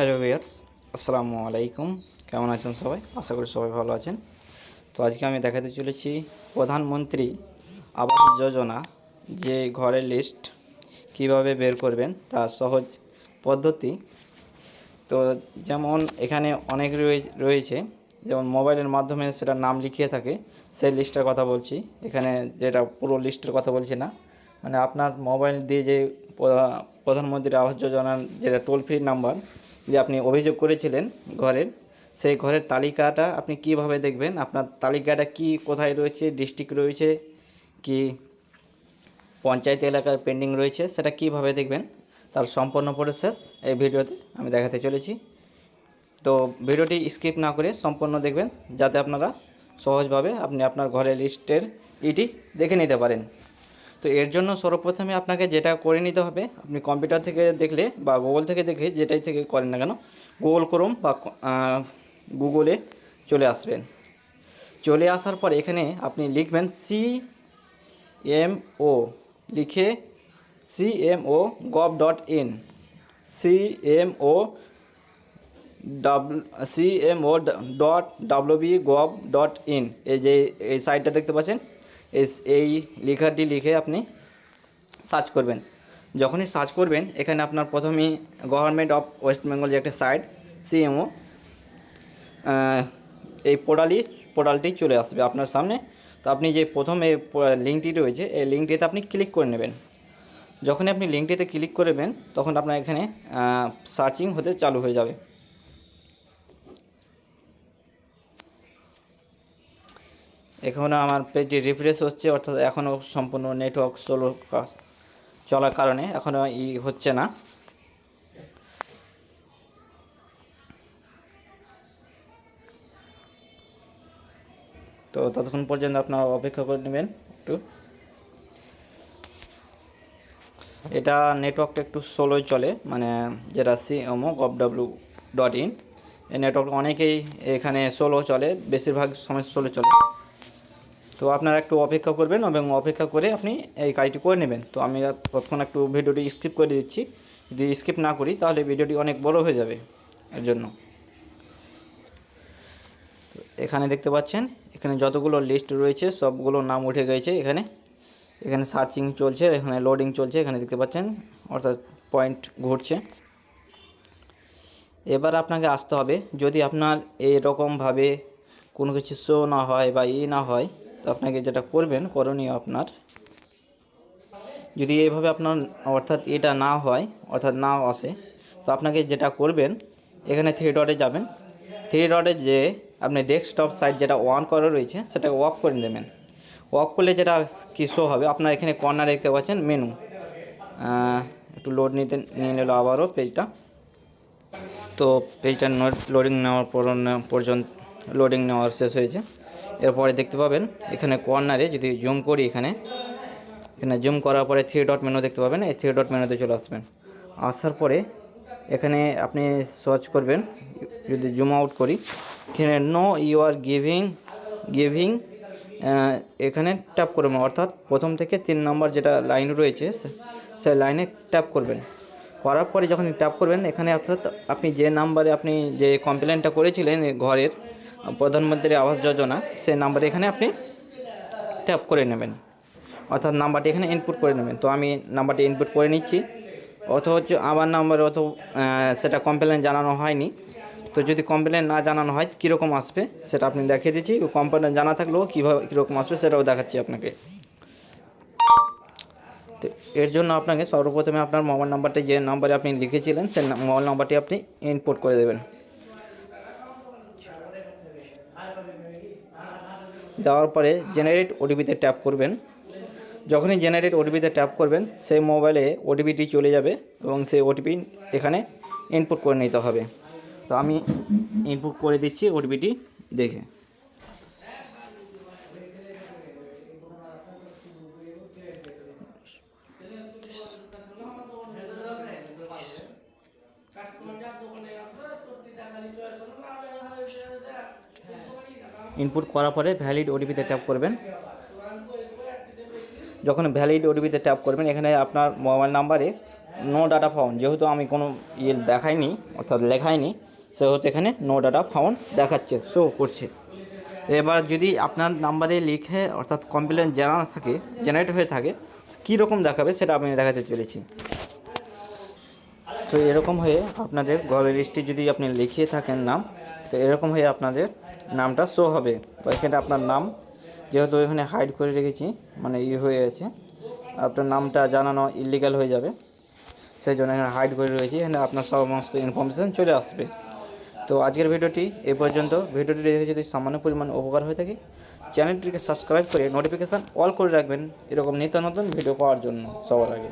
Hello viewers আসসালামু আলাইকুম। কেমন আছেন সবাই? আশা করি সবাই ভালো আছেন। তো আজকে আমি দেখাতে চলেছি প্রধানমন্ত্রী আবাস যোজনা, যে ঘরের লিস্ট কীভাবে বের করবেন, তার সহজ পদ্ধতি। তো যেমন এখানে অনেক রয়ে- রয়েছে, যেমন মোবাইলের মাধ্যমে সেটা নাম লিখিয়ে থাকে, সেই লিস্টের কথা বলছি। এখানে যেটা পুরো লিস্টের কথা বলছি না। মানে আপনার মোবাইল দিয়ে যে প্র- প্রধানমন্ত্রী আবাস যোজনার যেটা টোল ফ্রি নাম্বার যে আপনি অভিযোগ করেছিলেন ঘরের, সেই ঘরের তালিকাটা আপনি কীভাবে দেখবেন? আপনার তালিকাটা কি কোথায় রয়েছে? ডিস্ট্রিক্ট রয়েছে কি? পঞ্চায়েত এলাকার পেন্ডিং রয়েছে, সেটা কীভাবে দেখবেন? তার সম্পূর্ণ প্রসেস এই ভিডিওতে আমি দেখাতে চলেছি। তো ভিডিওটি স্কিপ না করে সম্পূর্ণ দেখবেন, যাতে আপনারা সহজভাবে আপনি আপনার ঘরের লিস্টের ইটি দেখে নিতে পারেন। তো এর জন্য সর্বপ্রথমে আপনাকে যেটা করে নিতে হবে, আপনি কম্পিউটার থেকে দেখলে বা গুগল থেকে দেখে যেটাই থেকে করেন না কেন গুগল করুন বা গুগলে চলে আসবেন। চলে আসার পর এখানে আপনি লিখবেন সি এম ও লিখে C M O gov dot in C M O W C M O dot W B gov dot in এই যে, এই সাইটটা দেখতে পাচ্ছেন? এই লেখাটি লিখে আপনি সার্চ করবেন। যখনই সার্চ করবেন, এখানে আপনার প্রথমেই গভর্নমেন্ট অফ ওয়েস্ট বেঙ্গল যে একটা সাইট, সিএমও এই পোর্টালই, পোর্টালটি চলে আসবে আপনার সামনে। তো আপনি যে প্রথম এই লিঙ্কটি রয়েছে, এই লিঙ্কটিতে আপনি ক্লিক করে নেবেন। যখনই আপনি লিঙ্কটিতে ক্লিক করবেন তখন আপনার এখানে সার্চিং হতে চালু হয়ে যাবে। এখনও আমার পেজটি রিফ্রেশ হচ্ছে, অর্থাৎ এখনও সম্পূর্ণ নেটওয়ার্ক স্লো চলার কারণে এখনও ই হচ্ছে না। তো ততক্ষণ পর্যন্ত আপনারা অপেক্ষা করে নেবেন একটু। এটা নেটওয়ার্কটা একটু স্লোই চলে মানে যেটা C M O gov W dot in এই নেটওয়ার্ক অনেকেই এখানে স্লো চলে, বেশিরভাগ সময় স্লো চলে। তো আপনারা একটু অপেক্ষা করবেন এবং অপেক্ষা করে আপনি এই কাজটি করে নেবেন। তো আমি আর ততক্ষণ একটু ভিডিওটি স্কিপ করে দিচ্ছি। যদি স্কিপ না করি, তাহলে ভিডিওটি অনেক বড় হয়ে যাবে এর জন্য। তো এখানে দেখতে পাচ্ছেন, এখানে যতগুলো লিস্ট রয়েছে সবগুলো নাম উঠে গেছে এখানে। এখানে সার্চিং চলছে, এখানে লোডিং চলছে, এখানে দেখতে পাচ্ছেন, অর্থাৎ পয়েন্ট ঘুরছে। এবার আপনাকে আসতে হবে, যদি আপনার এরকমভাবে কোনো কিছু শো না হয় বা ই না হয় তো আপনাকে যেটা করবেন, করণীয় আপনার, যদি এইভাবে আপনার অর্থাৎ এটা না হয়, অর্থাৎ না আসে, তো আপনাকে যেটা করবেন, এখানে থ্রি ডটে যাবেন। থ্রি ডটে যে আপনি ডেস্কটপ সাইট যেটা অন করা রয়েছে সেটাকে অফ করে দেবেন অফ করলে যেটা কি শো হবে? আপনার এখানে কর্নার দেখতে পাচ্ছেন মেনু একটু লোড নিতে, নিয়ে নিল আবারও পেজটা তো পেজটা লোডিং নেওয়ার পর, পর্যন্ত লোডিং নেওয়ার শেষ হয়েছে। এরপরে দেখতে পাবেন, এখানে কর্নারে যদি জুম করি এখানে এখানে জুম করার পরে থ্রি ডট মেনু দেখতে পাবেন, এই থ্রি ডট মেনুতে চলে আসবেন। আসার পরে এখানে আপনি সার্চ করবেন, যদি জুম আউট করি, এখানে no you are giving giving এখানে ট্যাপ করবেন, অর্থাৎ প্রথম থেকে তিন নম্বর যেটা লাইন রয়েছে সেই লাইনে ট্যাপ করবেন। করার পরে যখন ট্যাপ করবেন, এখানে অর্থাৎ আপনি যে নাম্বারে আপনি যে কমপ্লেনটা করেছিলেন ঘরের প্রধানমন্ত্রী আবাস যোজনা, সেই নাম্বারে এখানে আপনি ট্যাপ করে নেবেন। অর্থাৎ নাম্বারটি এখানে ইনপুট করে নেবেন। তো আমি নাম্বারটি ইনপুট করে নিচ্ছি। অত হচ্ছে আমার নাম্বারে অত সেটা কমপ্লেন জানানো হয়নি। তো যদি কমপ্লেন না জানানো হয়, কীরকম আসবে সেটা আপনি দেখিয়ে দিচ্ছি। কমপ্লেন জানা থাকলেও কীভাবে, কীরকম আসবে সেটাও দেখাচ্ছি আপনাকে। তো এর জন্য আপনাকে সর্বপ্রথমে আপনার মোবাইল নাম্বারটি যে নাম্বারে আপনি লিখেছিলেন, সেই মোবাইল নাম্বারটি আপনি ইনপুট করে দেবেন। দেওয়ার পরে জেনারেট ওটিপিতে ট্যাপ করবেন। যখনই জেনারেট ওটিপিতে ট্যাপ করবেন, সেই মোবাইলে ওটিপিটি চলে যাবে এবং সেই ওটিপি এখানে ইনপুট করে নিতে হবে। তো আমি ইনপুট করে দিচ্ছি ওটিপিটি দেখে। ইনপুট করার পরে ভ্যালিড ওটিপিতে ট্যাপ করবেন। যখন ভ্যালিড ওটিপিতে ট্যাপ করবেন, এখানে আপনার মোবাইল নাম্বারে নো ডাটা ফাউন্ড যেহেতু আমি কোনো ইয়ে দেখাইনি, অর্থাৎ লেখাইনি, সেহেতু এখানে নো ডাটা ফাউন্ড দেখাচ্ছে শো করছে। এবার যদি আপনার নাম্বারে লিখে, অর্থাৎ কমপ্লেন জানা থাকে জেনারেট হয়ে থাকে, কী রকম দেখাবে সেটা আমি দেখাতে চলেছি। তো এরকম হয়ে আপনাদের ঘরের লিস্টে যদি আপনি লিখিয়ে থাকেন নাম, তো এরকম হয়ে আপনাদের নামটা শো হবে। এখানে আপনার নাম, যেহেতু এখানে হাইড করে রেখেছি মানে ই হয়ে আছে আপনার নামটা জানানো ইলিগাল হয়ে যাবে। সেই জন্য এখানে হাইড করে রয়েছে এখানে আপনার সমস্ত ইনফরমেশান চলে আসবে। তো আজকের ভিডিওটি এ পর্যন্ত। ভিডিওটি দেখে যদি সামান্য পরিমাণ উপকার হয়ে থাকে চ্যানেলটিকে সাবস্ক্রাইব করে নোটিফিকেশান অল করে রাখবেন। এরকম নিত্য নতুন ভিডিও পাওয়ার জন্য সবার আগে।